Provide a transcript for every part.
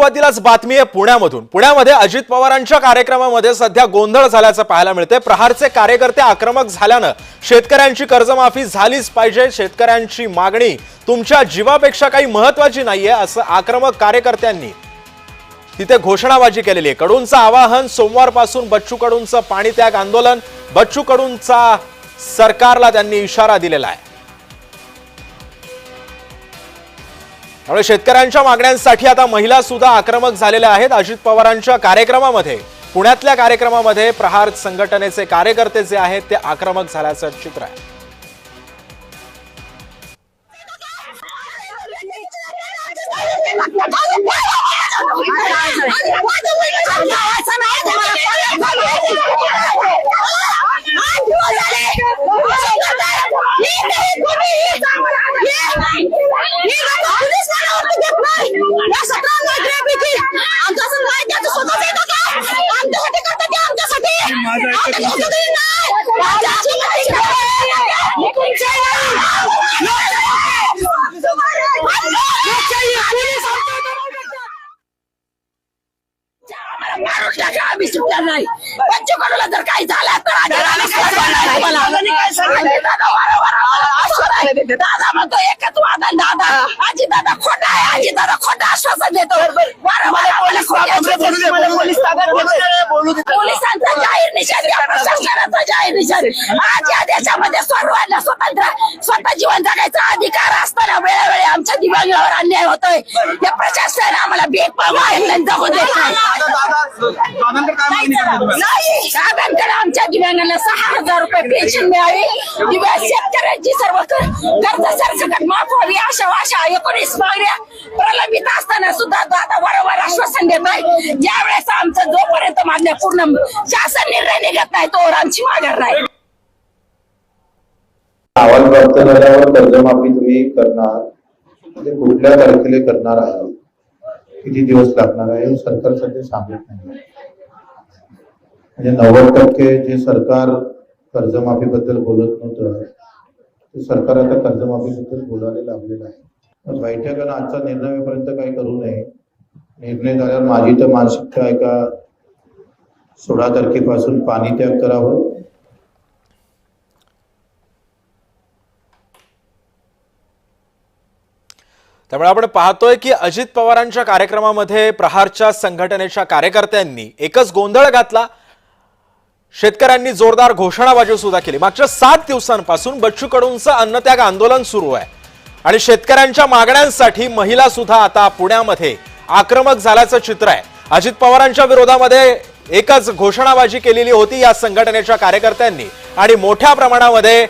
सुरुवातीलाच बातमी आहे पुण्यामधून. पुण्यामध्ये अजित पवारांच्या कार्यक्रमामध्ये सध्या गोंधळ झाल्याचं पाहायला मिळते प्रहारचे कार्यकर्ते आक्रमक झाल्यानं शेतकऱ्यांची कर्जमाफी झालीच पाहिजे. शेतकऱ्यांची मागणी तुमच्या जीवापेक्षा काही महत्वाची नाहीये असं आक्रमक कार्यकर्त्यांनी तिथे घोषणाबाजी केलेली आहे. कडूंचं आवाहन सोमवारपासून बच्चू कडूंचं पाणी त्याग आंदोलन बच्चू कडूंचा सरकारला त्यांनी इशारा दिलेला आहे. त्यामुळे शेतकऱ्यांच्या मागण्यांसाठी आता महिला सुद्धा आक्रमक झालेल्या आहेत. अजित पवारांच्या कार्यक्रमामध्ये पुण्यातल्या कार्यक्रमामध्ये प्रहार संघटनेचे कार्यकर्ते जे आहेत ते आक्रमक झाल्याचं चित्र आहे. आम्ही सुटणार नाही पंचकडूला जर काही झालं तर दादा म्हणतो एकच वादन दादा आजी दादा खोटा आहे आजी दादा खोटा आश्वासन देतो पोलिसांचा जाहीर निषेध या प्रशासनाचा जाहीर निषेध. आज या देशामध्ये सर्वांना स्वतंत्र स्वतः जीवन जगायचा अधिकार असताना वेळोवेळी आमच्या दिव्यांगावर अन्याय होतोय. हे प्रशासन आम्हाला बेक जगू देत नाही साहेबांकडे आमच्या दिव्यांगांना सहा हजार रुपये पेन्शन मिळावी. दिव्या शेतकऱ्यांची सर्व कर- कर्ज सरसकट माफ व्हावी अशा अशा एकोणीस मागण्या प्रलंबित असताना सुद्धा दादा वारंवार आश्वासन देत आहे ज्या वेळेस आमचं जोपर्यंत मागण्या पूर्ण शासन निर्णय निघत नाही तोवर आमची माघार नाही. प्राप्त झाल्यावर कर्जमाफी तुम्ही करणार. म्हणजे कुठल्या तारखेला करणार आहे किती दिवस लागणार आहे? सरकार सध्या सांगत नाही. म्हणजे नव्वद टक्के जे सरकार कर्जमाफी बद्दल बोलत नव्हतं ते सरकार आता कर्जमाफी बद्दल बोलायला लागलेलं आहे. तर बैठकानं आजचा निर्णय होईपर्यंत काही करू नये. निर्णय झाल्यावर माझी तर मानसिकता आहे का? सोळा तारखेपासून पाणी त्याग करावं. त्यामुळे आपण पाहतोय की अजित पवारांच्या कार्यक्रमामध्ये प्रहारच्या संघटनेच्या कार्यकर्त्यांनी एकच गोंधळ घातला. शेतकऱ्यांनी जोरदार घोषणाबाजी सुद्धा केली. मागच्या सात दिवसांपासून बच्चू कडूंचं अन्नत्याग आंदोलन सुरू आहे. आणि शेतकऱ्यांच्या मागण्यांसाठी महिला सुद्धा आता पुण्यामध्ये आक्रमक झाल्याचं चित्र आहे. अजित पवारांच्या विरोधामध्ये एकच घोषणाबाजी केलेली होती या संघटनेच्या कार्यकर्त्यांनी. आणि मोठ्या प्रमाणामध्ये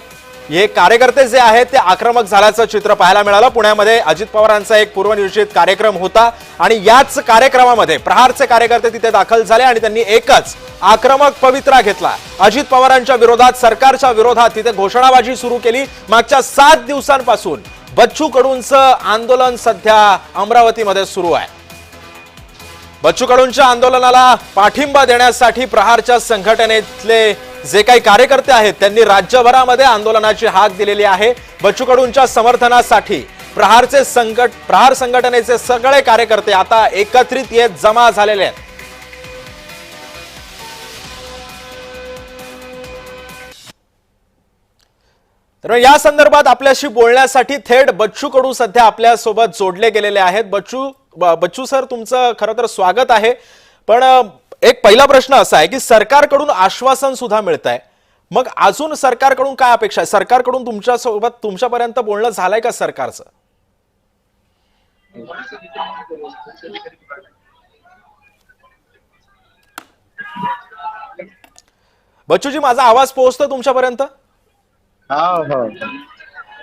हे कार्यकर्ते जे आहेत ते आक्रमक झाल्याचं चित्र पाहायला मिळालं. पुण्यामध्ये अजित पवारांचा एक पूर्वनियोजित कार्यक्रम होता आणि याच कार्यक्रमामध्ये प्रहारचे कार्यकर्ते तिथे दाखल झाले आणि त्यांनी एकच आक्रमक पवित्रा घेतला. अजित पवारांच्या विरोधात सरकारच्या विरोधात तिथे घोषणाबाजी सुरू केली. मागच्या सात दिवसांपासून बच्चू कडूंचं आंदोलन सध्या अमरावतीमध्ये सुरू आहे. बच्चू कडूंच्या आंदोलनाला पाठिंबा देण्यासाठी प्रहारच्या संघटनेतले जे काही कार्यकर्ते आहेत त्यांनी राज्यभरामध्ये आंदोलनाची हाक दिलेली आहे. बच्चू कडूंच्या समर्थनासाठी प्रहारचे संकट प्रहार संघटनेचे सगळे कार्यकर्ते आता एकत्रित येत जमा झालेले आहेत. तर या संदर्भात आपल्याशी बोलण्यासाठी थेट बच्चू कडू सध्या आपल्यासोबत जोडले गेलेले आहेत. बच्चू बच्चू सर तुमचं खरं तर स्वागत आहे. पण एक पहिला प्रश्न असा आहे की सरकारकडून आश्वासन सुद्धा मिळत आहे मग अजून सरकारकडून काय अपेक्षा आहे? सरकारकडून तुमच्यासोबत तुमच्यापर्यंत बोलणं झालंय का सरकारचं? बच्चूजी माझा आवाज पोहोचतो तुमच्यापर्यंत?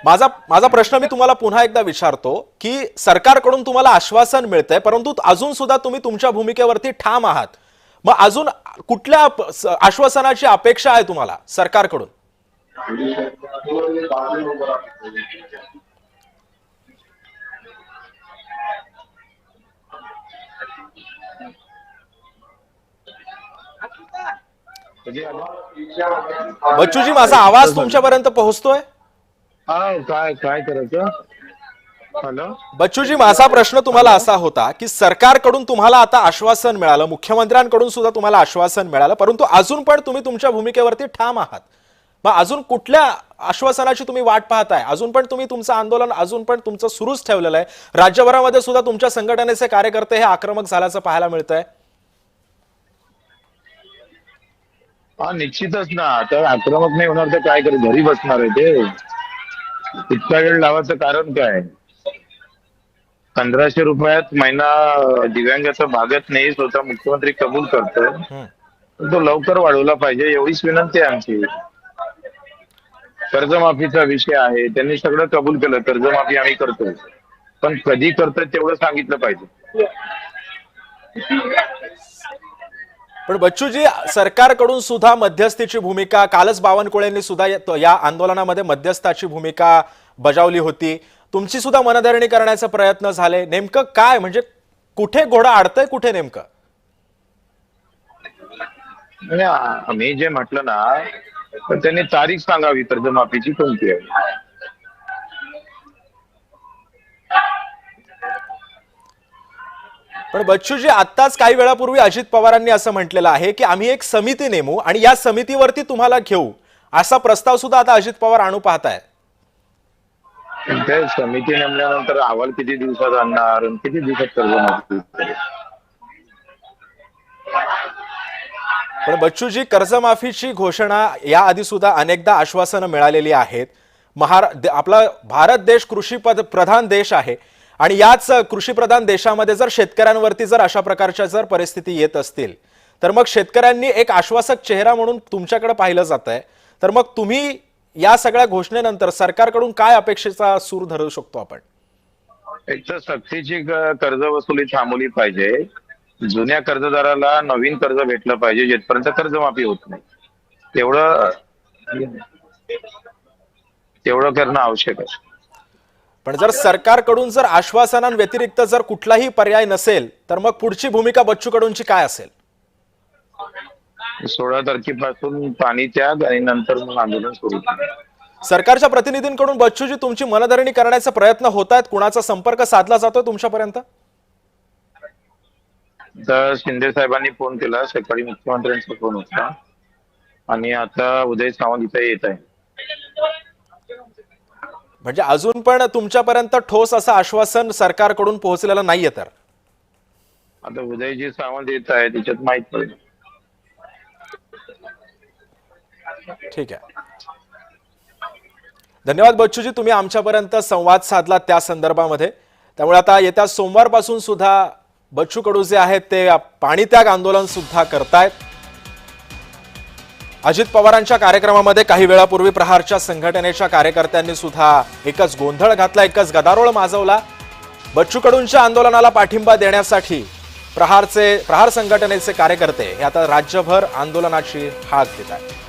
माझा माझा प्रश्न मी तुम्हाला पुन्हा एकदा विचारतो की सरकारकडून तुम्हाला आश्वासन मिळतंय परंतु अजून सुद्धा तुम्ही तुमच्या भूमिकेवरती ठाम आहात. मग अजून कुठल्या आश्वासनाची अपेक्षा आहे तुम्हाला सरकारकडून? बच्चूजी माझा आवाज तुमच्यापर्यंत पोहोचतोय? काय काय करायचं? बच्चूजी माझा प्रश्न तुम्हाला असा होता की सरकारकडून तुम्हाला आता आश्वासन मिळालं मुख्यमंत्र्यांकडून सुद्धा तुम्हाला आश्वासन मिळालं परंतु अजून पण तुम्ही तुमच्या भूमिकेवरती ठाम आहात. मग अजून कुठल्या आश्वासनाची तुम्ही वाट पाहताय? अजून पण तुम्ही तुमचं आंदोलन अजून पण तुमचं सुरूच ठेवलेलं आहे. राज्यभरामध्ये सुद्धा तुमच्या संघटनेचे कार्यकर्ते हे आक्रमक झाल्याचं पाहायला मिळतंय. हा निश्चितच ना. तर आक्रमक नाही होणार तर काय करेल घरी बसणार आहे ते. इतका वेळ लावायचं कारण काय? पंधराशे रुपयात महिना दिव्यांगाचा भागत नाही स्वतः मुख्यमंत्री कबूल करतो. तो लवकर वाढवला पाहिजे एवढीच विनंती आहे आमची. कर्जमाफीचा विषय आहे त्यांनी सगळं कबूल केलं कर्जमाफी आम्ही करतो पण कधी करतोय तेवढं सांगितलं पाहिजे. पण बच्चूजी सरकारकडून सुद्धा मध्यस्थीची भूमिका कालच बावनकुळेंनी सुद्धा या आंदोलनामध्ये मध्यस्थाची भूमिका बजावली होती. तुमची सुद्धा मनधरणी करण्याचे प्रयत्न झाले. नेमकं काय? म्हणजे कुठे घोडा अडतंय कुठे नेमकं? मी जे म्हटलं ना तर त्यांनी तारीख सांगावी कर्जमाफीची कोणती आहे. पण बच्चूजी आत्ताच काही वेळापूर्वी अजित पवारांनी असं म्हटलेलं आहे की आम्ही एक समिती नेमू आणि या समितीवरती तुम्हाला घेऊ. असा प्रस्ताव सुद्धा आता अजित पवार आणू पाहताय ते समिती नेमल्यानंतर अहवाल किती दिवसात आणणार आणि किती दिवसात कर्जमाफी करेल? पण बच्चूजी कर्जमाफीची घोषणा याआधी सुद्धा अनेकदा आश्वासनं मिळालेली आहेत महारा दे- आपला भारत देश कृषी पद प्रधान देश आहे आणि याच कृषी प्रधान देशामध्ये जर शेतकऱ्यांवरती जर अशा प्रकारच्या जर परिस्थिती येत असतील तर मग शेतकऱ्यांनी एक आश्वासक चेहरा म्हणून तुमच्याकडे पाहिलं जात आहे तर मग तुम्ही या सगळ्या घोषणेनंतर सरकारकडून काय अपेक्षेचा सूर धरू शकतो आपण? एक तर सक्तीची कर्ज वसुली थांबवली पाहिजे. जुन्या कर्जदाराला नवीन कर्ज भेटलं पाहिजे जिथपर्यंत कर्जमाफी होत नाही. तेवढं तेवढं करणं आवश्यक आहे. पण जर सरकारकडून जर आश्वासनांव्यतिरिक्त जर कुठलाही पर्याय नसेल तर मग पुढची भूमिका बच्चूकडूनची काय असेल? सोळा तारखेपासून पाणी त्याग आणि नंतर मग आंदोलन सुरू. केलं. सरकारच्या प्रतिनिधींकडून बच्चूजी तुमची मनधरणी करण्याचे प्रयत्न होत आहेत कुणाचा संपर्क साधला जातोय तुमच्यापर्यंत? तर शिंदे साहेबांनी फोन केला. सकाळी मुख्यमंत्र्यांचा फोन होता. आणि आता उदय सावंत इथे येत आहे. म्हणजे अजून पण तुमच्यापर्यंत ठोस असं आश्वासन सरकारकडून पोहोचलेलं नाहीये तर. आता उदयजी सावंत येत आहे त्याच्यात माहीत पडेल. ठीक आहे. धन्यवाद बच्चूजी तुम्ही आमच्यापर्यंत संवाद साधला त्या संदर्भामध्ये. त्यामुळे आता येत्या सोमवारपासून सुद्धा बच्चू कडू जे आहेत ते पाणीत्याग आंदोलन सुद्धा करतायत. अजित पवारांच्या कार्यक्रमामध्ये काही वेळापूर्वी प्रहारच्या संघटनेच्या कार्यकर्त्यांनी सुद्धा एकच गोंधळ घातला एकच गदारोळ माजवला. बच्चू कडूंच्या आंदोलनाला पाठिंबा देण्यासाठी प्रहारचे प्रहार संघटनेचे कार्यकर्ते हे आता राज्यभर आंदोलनाची हाक घेत आहेत